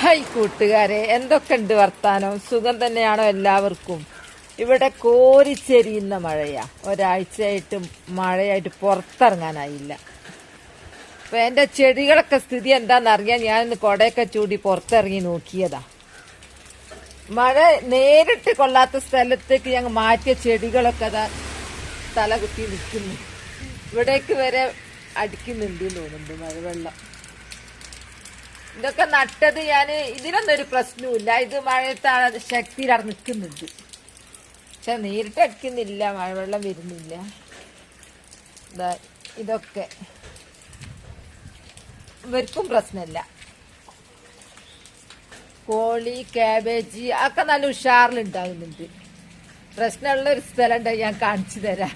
Hi കൂട്ടുകാരെ എന്തൊക്കെയുണ്ട് വർത്താനം? സുഖം തന്നെയാണോ എല്ലാവർക്കും? ഇവിടെ കോരിച്ചെരിയുന്ന മഴയാ. ഒരാഴ്ചയായിട്ട് മഴയായിട്ട് പുറത്തിറങ്ങാനായില്ല. അപ്പൊ എന്റെ ചെടികളൊക്കെ സ്ഥിതി എന്താണെന്നറിയാൻ ഞാനിന്ന് കൊടയൊക്കെ ചൂടി പുറത്തിറങ്ങി നോക്കിയതാ. മഴ നേരിട്ട് കൊള്ളാത്ത സ്ഥലത്തേക്ക് ഞങ്ങൾ മാറ്റിയ ചെടികളൊക്കെ അതാ തല കുത്തി നിൽക്കുന്നു. ഇവിടേക്ക് വരെ അടിക്കുന്നുണ്ട് തോന്നുന്നുണ്ട് മഴവെള്ളം. ഇതൊക്കെ നട്ടത് ഞാൻ ഇതിനൊന്നും ഒരു പ്രശ്നമില്ല ഇത് മഴയത്താണ് ശക്തിയിലാണ് നിൽക്കുന്നുണ്ട്. പക്ഷെ നേരിട്ട് അടിക്കുന്നില്ല മഴവെള്ളം വരുന്നില്ല. ഇതൊക്കെ. ഇവർക്കും പ്രശ്നമില്ല. കോളി കാബേജ് ഒക്കെ നല്ല ഉഷാറിലുണ്ടാകുന്നുണ്ട് പ്രശ്നമുള്ള ഒരു സ്ഥലം ഉണ്ട് ഞാൻ കാണിച്ചു തരാം.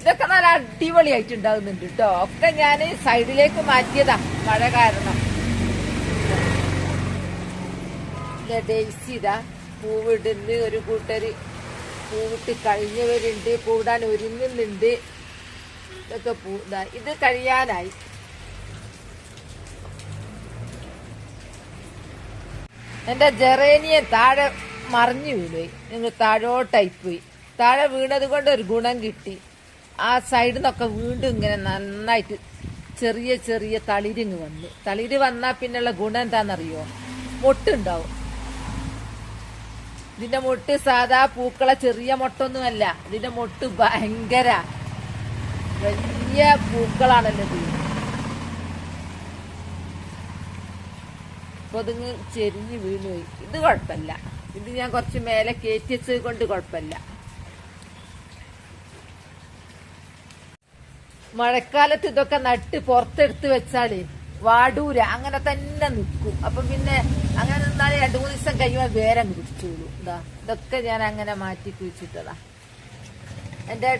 ഇതൊക്കെ നല്ല അടിപൊളിയായിട്ട് ഉണ്ടാകുന്നുണ്ട് കേട്ടോ. ഒക്കെ ഞാൻ സൈഡിലേക്ക് മാറ്റിയതാ മഴ കാരണം ഇത് ഡേയ്സി പൂവിടുന്ന് ഒരു കൂട്ടര് പൂവിട്ട് കഴിഞ്ഞവരുണ്ട് പൂവിടാൻ ഒരുങ്ങുന്നുണ്ട്. ഇതൊക്കെ പൂ ഇതാ കഴിയാനായി. എന്റെ ജെറേനിയൻ താഴെ മറിഞ്ഞു വീണുപോയി. നിങ്ങൾ താഴോട്ടായി പോയി താഴെ വീണത് കൊണ്ട് ഒരു ഗുണം കിട്ടി. ആ സൈഡിൽ നിന്നൊക്കെ വീണ്ടും ഇങ്ങനെ നന്നായിട്ട് ചെറിയ ചെറിയ തളിരിങ് വന്നു. തളിര് വന്നാൽ പിന്നെയുള്ള ഗുണം എന്താണെന്നറിയോ മൊട്ടുണ്ടാവും. ഇതിന്റെ മൊട്ട് സാധാ പൂക്കളെ ചെറിയ മൊട്ടൊന്നുമല്ല. ഇതിന്റെ മൊട്ട് ഭയങ്കര വലിയ പൂക്കളാണല്ലോ അപ്പൊ അതിങ്ങ് ചെരിഞ്ഞ് വീണുപോയി ഇത് കുഴപ്പമില്ല. ഇത് ഞാൻ കുറച്ച് മേലെ കയറ്റി വെച്ചത് കൊണ്ട് കുഴപ്പമില്ല. മഴക്കാലത്ത് ഇതൊക്കെ നട്ട് പുറത്തെടുത്ത് വെച്ചാൽ വാടൂര അങ്ങനെ തന്നെ നിൽക്കും. അപ്പൊ പിന്നെ അങ്ങനെ നിന്നാൽ രണ്ടു മൂന്ന് ദിവസം കഴിയുമ്പോൾ വേരം കുടിച്ചോളൂ ഇതാ ഇതൊക്കെ ഞാൻ അങ്ങനെ മാറ്റി കുഴിച്ചിട്ടതാ. എന്റെ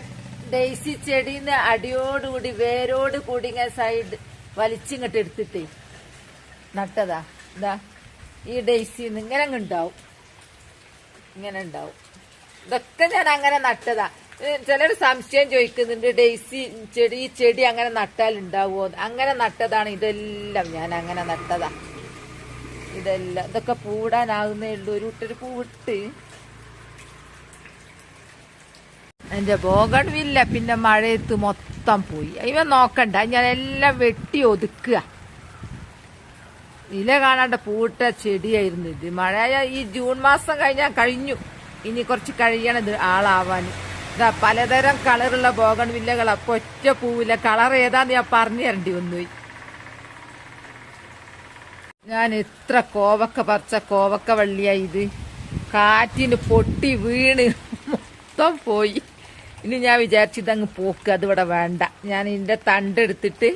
ഡെയ്സി ചെടിന്ന് അടിയോടുകൂടി വേരോട് കൂടി ഇങ്ങനെ സൈഡ് വലിച്ചിങ്ങോട്ട് എടുത്തിട്ടേ നട്ടതാ. ഇതാ ഈ ഡെയ്സിന്ന് ഇങ്ങനെ ഉണ്ടാവും. ഇങ്ങനെ ഉണ്ടാവും. ഇതൊക്കെ ഞാൻ അങ്ങനെ നട്ടതാ. ചിലർ സംശയം ചോദിക്കുന്നുണ്ട് ഡെയ്സി ചെടി ഈ ചെടി അങ്ങനെ നട്ടാൽ ഉണ്ടാവുമോ അങ്ങനെ നട്ടതാണ് ഇതെല്ലാം ഞാൻ അങ്ങനെ നട്ടതാ. ഇതെല്ലാം. ഇതൊക്കെ പൂടാനാകുന്നേ ഉള്ളൂ. ഒരു കൂട്ടര് പൂവിട്ട്. എന്റെ ബോഗൺവില്ല പിന്നെ മഴയത്ത് മൊത്തം പോയി. ഇവ നോക്കണ്ട. ഞാൻ എല്ലാം വെട്ടി ഒതുക്കുക. ഇല കാണാണ്ട പൂട്ട ചെടിയായിരുന്നു ഇത്. മഴ ഈ ജൂൺ മാസം കഴിഞ്ഞാൽ കഴിഞ്ഞു. ഇനി കുറച്ച് കഴിയണം ഇത് ആളാവാൻ. ഇതാ പലതരം കളറുള്ള ബോഗൺ വില്ലകൾ അപ്പൊ ഒറ്റ പൂവില്ല. കളർ ഏതാന്ന് ഞാൻ പറഞ്ഞു തരേണ്ടി വന്നുപോയി ഞാൻ എത്ര കോവക്ക പറിച്ച കോവക്ക വള്ളിയാ ഇത്. കാറ്റിന് പൊട്ടി വീണ് മൊത്തം പോയി. ഇനി ഞാൻ വിചാരിച്ചിതങ്ങ് പോക്ക് അതിവിടെ വേണ്ട. ഞാൻ ഇതിന്റെ തണ്ടെടുത്തിട്ട്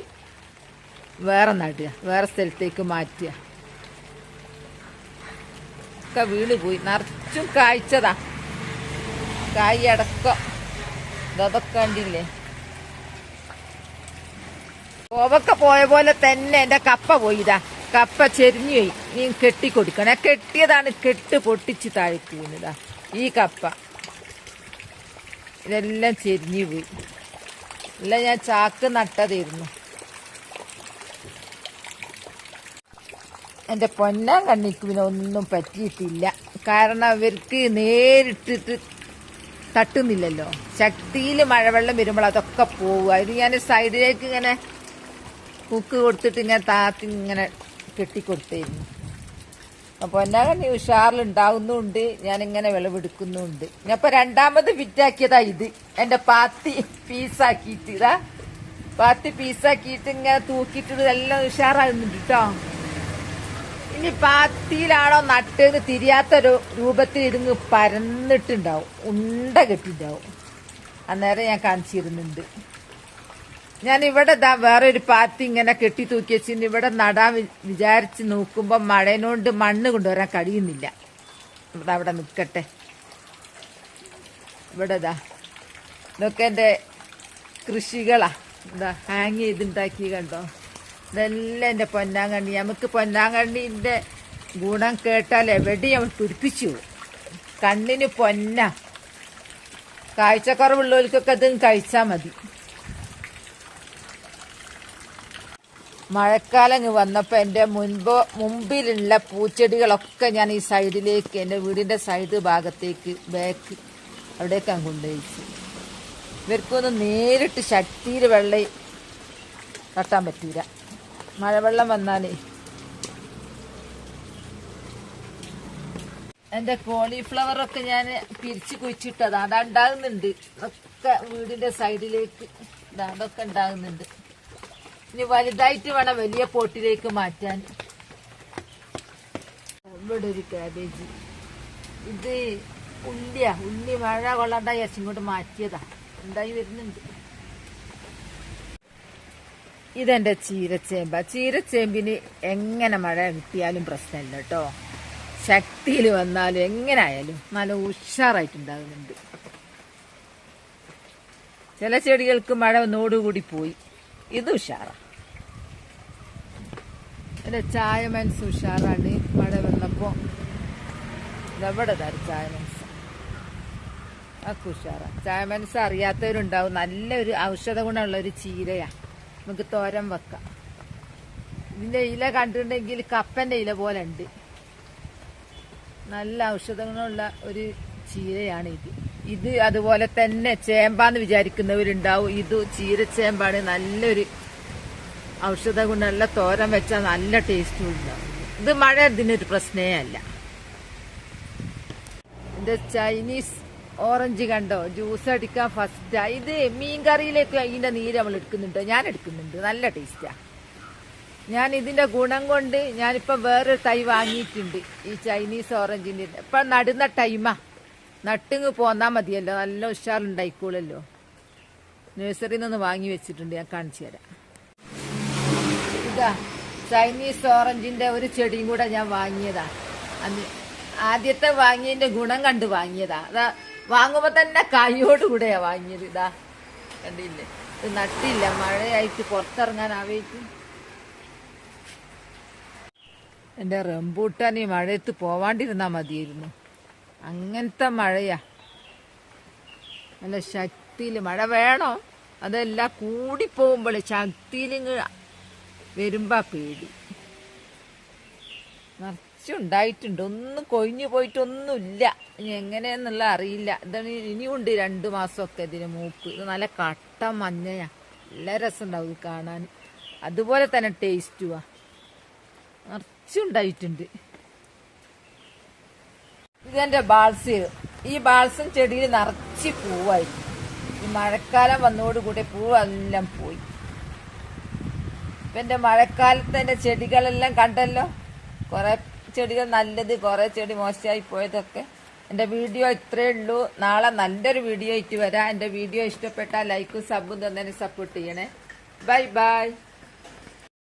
വേറെ നടുക വേറെ സ്ഥലത്തേക്ക് മാറ്റുക. ഒക്കെ വീണ് പോയി നിറച്ചും കായ്ച്ചതാ. കായ് അടക്കം. ഇതൊക്കെ കോവക്ക പോയ പോലെ തന്നെ എന്റെ കപ്പ പോയിതാ. കപ്പ ചെരിഞ്ഞു പോയി നീ കെട്ടിക്കൊടുക്കണം. കെട്ടിയതാണ് കെട്ട് പൊട്ടിച്ച് താഴെ വീണതാ. ഈ കപ്പ. ഇതെല്ലാം ചെരിഞ്ഞു പോയി. അല്ല ഞാൻ ചാക്ക് നട്ടതായിരുന്നു. എന്റെ പൊന്നാൻ കണ്ണിക്ക് പിന്നെ ഒന്നും പറ്റിയിട്ടില്ല. കാരണം അവർക്ക് നേരിട്ടിട്ട് തട്ടുന്നില്ലല്ലോ. ശക്തിയിൽ മഴവെള്ളം വരുമ്പോൾ അതൊക്കെ പോവുക. ഇത് ഞാൻ സൈഡിലേക്ക് ഇങ്ങനെ കുക്ക് കൊടുത്തിട്ട് ഇങ്ങനെ താത്തി ഇങ്ങനെ കെട്ടിക്കൊടുത്തായിരുന്നു അപ്പോൾ എന്നാ കണ്ണി ഉഷാറിലുണ്ടാവുന്നുണ്ട് ഞാനിങ്ങനെ വിളവെടുക്കുന്നുണ്ട്. ഇപ്പൊ രണ്ടാമത് ഫിറ്റാക്കിയതാ ഇത്. എന്റെ പാത്തി പീസാക്കിയിട്ട് ഇതാ. പാത്തി പീസാക്കിയിട്ട് ഇങ്ങനെ തൂക്കിയിട്ട് എല്ലാം ഉഷാറാകുന്നുണ്ട് കേട്ടോ ഇനി പാത്തിയിലാണോ നട്ടെന്ന് തിരിയാത്ത രൂപത്തിൽ ഇരുന്ന് പരന്നിട്ടുണ്ടാവും. ഉണ്ട കെട്ടിണ്ടാവും. അന്നേരം ഞാൻ കാണിച്ചിരുന്നുണ്ട്. ഞാൻ ഇവിടെ ദാ വേറെ ഒരു പാത്തി ഇങ്ങനെ കെട്ടി തൂക്കി വെച്ചു ഇവിടെ നടാൻ വിചാരിച്ച് നോക്കുമ്പോ മഴേനോണ്ട് മണ്ണ് കൊണ്ടുവരാൻ കഴിയുന്നില്ല. ഇവിടെ അവിടെ നിൽക്കട്ടെ ഇവിടെ ഇതാ ഇതൊക്കെ എന്റെ കൃഷികളാ. ഇതാ ഹാങ് ചെയ്തുണ്ടാക്കി കണ്ടോ? ഇതെല്ലാം എന്റെ പൊന്നാങ്കണ്ണി. നമുക്ക് പൊന്നാങ്കണ്ണിന്റെ ഗുണം കേട്ടാൽ എവിടെയും അവൻ പിടിപ്പിച്ചു. കണ്ണിന് പൊന്ന. കാഴ്ചക്കുറവുള്ളവർക്കൊക്കെ അതും കഴിച്ചാൽ മതി. മഴക്കാലം ഇങ്ങ് വന്നപ്പോൾ എന്റെ മുൻപ് മുമ്പിലുള്ള പൂച്ചെടികളൊക്കെ ഞാൻ ഈ സൈഡിലേക്ക് എന്റെ വീടിന്റെ സൈഡ് ഭാഗത്തേക്ക് ബാക്ക് അവിടേക്ക് അങ്ങ് കൊണ്ടുപോയിച്ചു ഇവർക്കൊന്നും നേരിട്ട് ശക്തിയിൽ വെള്ളം തട്ടാൻ പറ്റൂല. മഴവെള്ളം വന്നാലേ. എന്റെ കോളിഫ്ലവറൊക്കെ ഞാൻ പിരിച്ച് കുഴിച്ചിട്ടത്. അതാ ഉണ്ടാകുന്നുണ്ട്. ഒക്കെ വീടിന്റെ സൈഡിലേക്ക്. അതൊക്കെ ഉണ്ടാകുന്നുണ്ട്. ഇനി വലുതായിട്ട് വേണം വലിയ പോട്ടിലേക്ക് മാറ്റാൻ. ഇവിടെ ഒരു കാബേജ് ഇത് ഉള്ളിയാ. ഉള്ളി മഴ കൊള്ളാണ്ട ഇങ്ങോട്ട് മാറ്റിയതാ. എന്തായി വരുന്നുണ്ട്? ഇതെന്റെ ചീരച്ചേമ്പ. ചീരച്ചേമ്പിന് എങ്ങനെ മഴ കിട്ടിയാലും പ്രശ്നമില്ല കേട്ടോ. ശക്തിയിൽ വന്നാലും എങ്ങനെ ആയാലും നല്ല ഉഷാറായിട്ടുണ്ടാകുന്നുണ്ട്. ചില ചെടികൾക്ക് മഴ ഒന്നോടുകൂടി പോയി. ഇത് ഉഷാറാണ് ചായ മനസ്സ് ഉഷാറാണ്. മഴ വന്നപ്പോ ഇതെവിടെ തരും ചായ മനസ്സ്? ഒക്കെ ഉഷാറാ. ചായ മനസ്സ് അറിയാത്തവരുണ്ടാവും. നല്ലൊരു ഔഷധ ഗുണമുള്ള ഒരു ചീരയാ. നമുക്ക് തോരൻ വെക്കാം. ഇതിന്റെ ഇല കണ്ടിട്ടുണ്ടെങ്കിൽ കപ്പന്റെ ഇല പോലെ ഉണ്ട് നല്ല ഔഷധ ഗുണമുള്ള ഒരു ചീരയാണ് ഇത് ഇത് അതുപോലെ തന്നെ ചേമ്പാന്ന് വിചാരിക്കുന്നവരുണ്ടാവും. ഇത് ചീരച്ചേമ്പാണ് നല്ലൊരു ഔഷധ ഗുണമുള്ള തോരൻ വെച്ചാൽ നല്ല ടേസ്റ്റും ഉണ്ടാവും. ഇത് മഴ ഇതിനൊരു പ്രശ്നേ അല്ല. ഇത് ചൈനീസ് ഓറഞ്ച് കണ്ടോ? ജ്യൂസ് അടിക്കാൻ ഫസ്റ്റാ ഇത് മീൻ കറിയിലേക്ക് ഇതിന്റെ നീര് നമ്മൾ എടുക്കുന്നുണ്ട്. ഞാൻ എടുക്കുന്നുണ്ട്. നല്ല ടേസ്റ്റാ ഞാൻ ഇതിന്റെ ഗുണം കൊണ്ട് ഞാനിപ്പം വേറൊരു തൈ വാങ്ങിയിട്ടുണ്ട്. ഈ ചൈനീസ് ഓറഞ്ചിന്റെ. ഇപ്പൊ നടുന്ന ടൈമാ. നട്ടിങ് പോന്നാൽ മതിയല്ലോ. നല്ല ഉഷാറുണ്ടായിക്കോളല്ലോ. നഴ്സറിയിൽ നിന്ന് വാങ്ങി വെച്ചിട്ടുണ്ട്. ഞാൻ കാണിച്ചു തരാം. ഇതാ ചൈനീസ് ഓറഞ്ചിന്റെ ഒരു ചെടിയും കൂടെ ഞാൻ വാങ്ങിയതാ. അന്ന് ആദ്യത്തെ വാങ്ങിയതിന്റെ ഗുണം കണ്ട് വാങ്ങിയതാ. അതാ വാങ്ങുമ്പോൾ തന്നെ കായോട് കൂടെയാ വാങ്ങിയത്. ഇതാ കണ്ടില്ലേ? ഇത് നട്ടില്ല. മഴയായിട്ട് പുറത്തിറങ്ങാനാവേക്കും എന്റെ റംബൂട്ടാൻ ഈ മഴയത്ത് പോവാണ്ടിരുന്നാ മതിയായിരുന്നു. അങ്ങനത്തെ മഴയാ. നല്ല ശക്തിയിൽ മഴ വേണോ? അതെല്ലാം കൂടിപ്പോകുമ്പോൾ ശക്തിയിൽ വരുമ്പോ പേടി. നിറച്ചുണ്ടായിട്ടുണ്ട്. ഒന്നും കൊഴിഞ്ഞു പോയിട്ടൊന്നുമില്ല. ഇനി എങ്ങനെയെന്നുള്ള അറിയില്ല. ഇതാണ് ഇനിയുണ്ട് രണ്ടു മാസമൊക്കെ ഇതിന് മൂപ്പ്. ഇത് നല്ല കട്ട മഞ്ഞയാ. നല്ല രസമുണ്ടാവും ഇത് കാണാൻ. അതുപോലെ തന്നെ ടേസ്റ്റുവാ നിറച്ചുണ്ടായിട്ടുണ്ട്. ഇതെന്റെ ബാൾസ്. ഈ ബാൾസും ചെടിയിൽ നിറച്ച് പൂവായി ഈ മഴക്കാലം വന്നതോടുകൂടി പൂവെല്ലാം പോയി. ഇപ്പൊ എന്റെ മഴക്കാലത്ത് എന്റെ ചെടികളെല്ലാം കണ്ടല്ലോ? കുറെ ചെടികൾ നല്ലത് കുറെ ചെടി മോശമായി പോയതൊക്കെ. എന്റെ വീഡിയോ ഇത്രയേ ഉള്ളൂ. നാളെ നല്ലൊരു വീഡിയോ ആയിട്ട് വരാം. എന്റെ വീഡിയോ ഇഷ്ടപ്പെട്ടാൽ ലൈക്കും സബും തന്നെ സപ്പോർട്ട് ചെയ്യണേ. Bye bye.